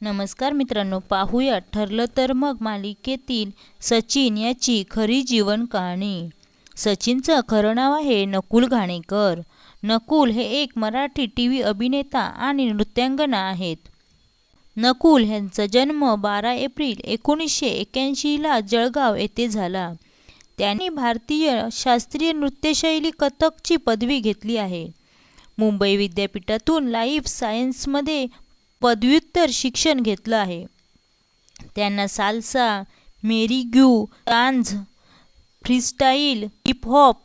नमस्कार मित्रांनो पाहूया. ठरलं तर मग मालिकेतील सचिन याची खरी जीवन कहाणी. सचिनचं खरं नाव आहे नकुल घाणेकर. नकुल हे एक मराठी टी व्ही अभिनेता आणि नृत्यांगना आहेत. नकुल यांचा जन्म बारा एप्रिल एकोणीसशे एक्याऐंशीला जळगाव येथे झाला. त्यांनी भारतीय शास्त्रीय नृत्यशैली कथकची पदवी घेतली आहे. मुंबई विद्यापीठातून लाईफ सायन्समध्ये पदव्युत्तर शिक्षण घेतलं आहे. त्यांना salsa merengue dance freestyle hip hop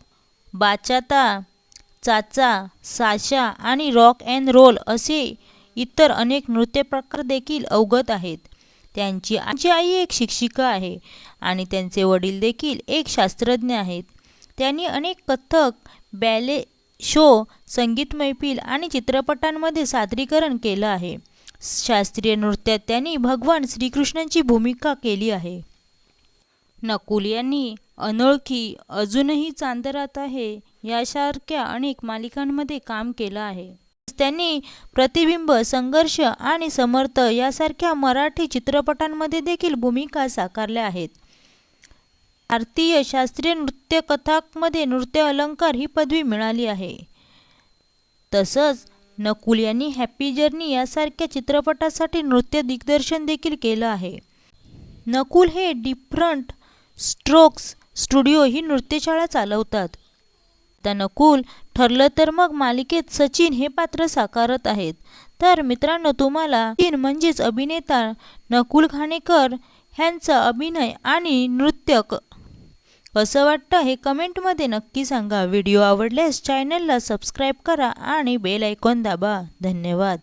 bachata cha cha Sasha आणि रॉक अँड रोल असे इतर अनेक नृत्यप्रकार देखील अवगत आहेत. त्यांची आजी आई एक शिक्षिका आहे आणि त्यांचे वडील देखील एक शास्त्रज्ञ आहेत. त्यांनी अनेक कथक बॅले शो संगीत मैफिल आणि चित्रपटांमध्ये सादरीकरण केलं आहे. शास्त्रीय नृत्यात त्यांनी भगवान श्रीकृष्णांची भूमिका केली आहे. नकुल यांनी अनोळखी अजूनही चांदरात आहे यासारख्या अनेक मालिकांमध्ये काम केलं आहे. त्यांनी प्रतिबिंब संघर्ष आणि समर्थ यासारख्या मराठी चित्रपटांमध्ये देखील भूमिका साकारल्या आहेत. भारतीय शास्त्रीय नृत्य कथाकमध्ये नृत्य अलंकार ही पदवी मिळाली आहे. तसंच नकुल यांनी हॅपी जर्नी यासारख्या चित्रपटासाठी नृत्य दिग्दर्शन देखील केलं आहे. नकुल हे डिफरंट स्ट्रोक्स स्टुडिओ ही नृत्यशाळा चालवतात. त्या नकुल ठरलं तर मग मालिकेत सचिन हे पात्र साकारत आहेत. तर मित्रांनो तुम्हाला तीन म्हणजेच अभिनेता नकुल घाणेकर ह्यांचा अभिनय आणि नृत्य कसं वाटतं हे कमेंटमध्ये नक्की सांगा. व्हिडिओ आवडल्यास चॅनलला सबस्क्राईब करा आणि बेल ऐकॉन दाबा. धन्यवाद.